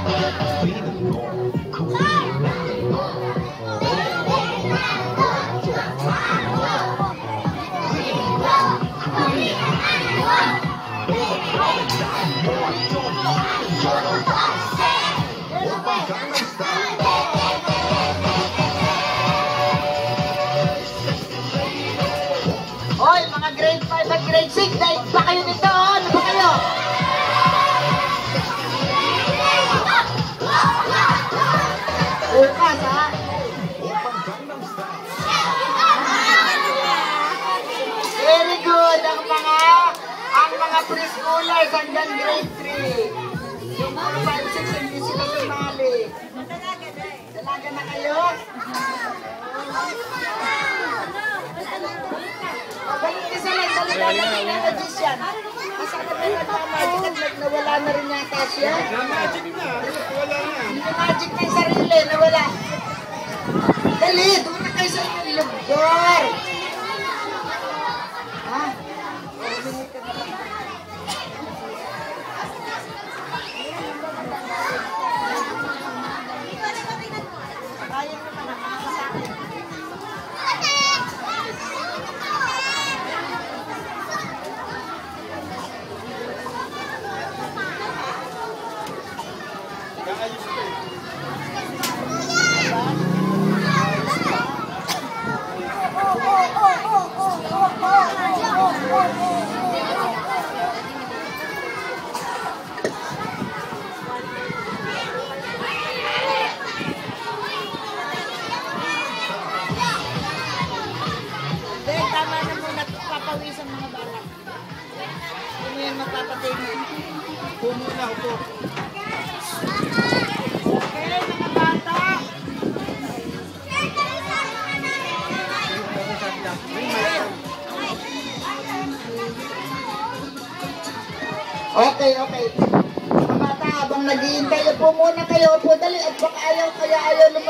Hoy, mga grade 5 at grade 6, dahil ba kayo preschoolers hanggang grade 3. Yung mga 5, 6, hindi sila sumali. Dalaga na kayo? Ganun isa lang, dalaga na rin yung magician. Ba yung nagmamagic at nawala na rin yata siya? Magic na. Wala na. Yung magic ng sarili, nawala. Dali, doon na kayo sa inyong lugar. Ha? Kaya naman ang mga kasama. Kaayos ito eh. Hindi, tama na muna. Papawisan mga bata. Hindi mo yan mapapatingin. Pumo na ako. Okay, mga bata. Okay, okay. Mga bata, habang naghihintay, po muna kayo. Po, dali. At baka ayaw, kaya ayaw lumabas.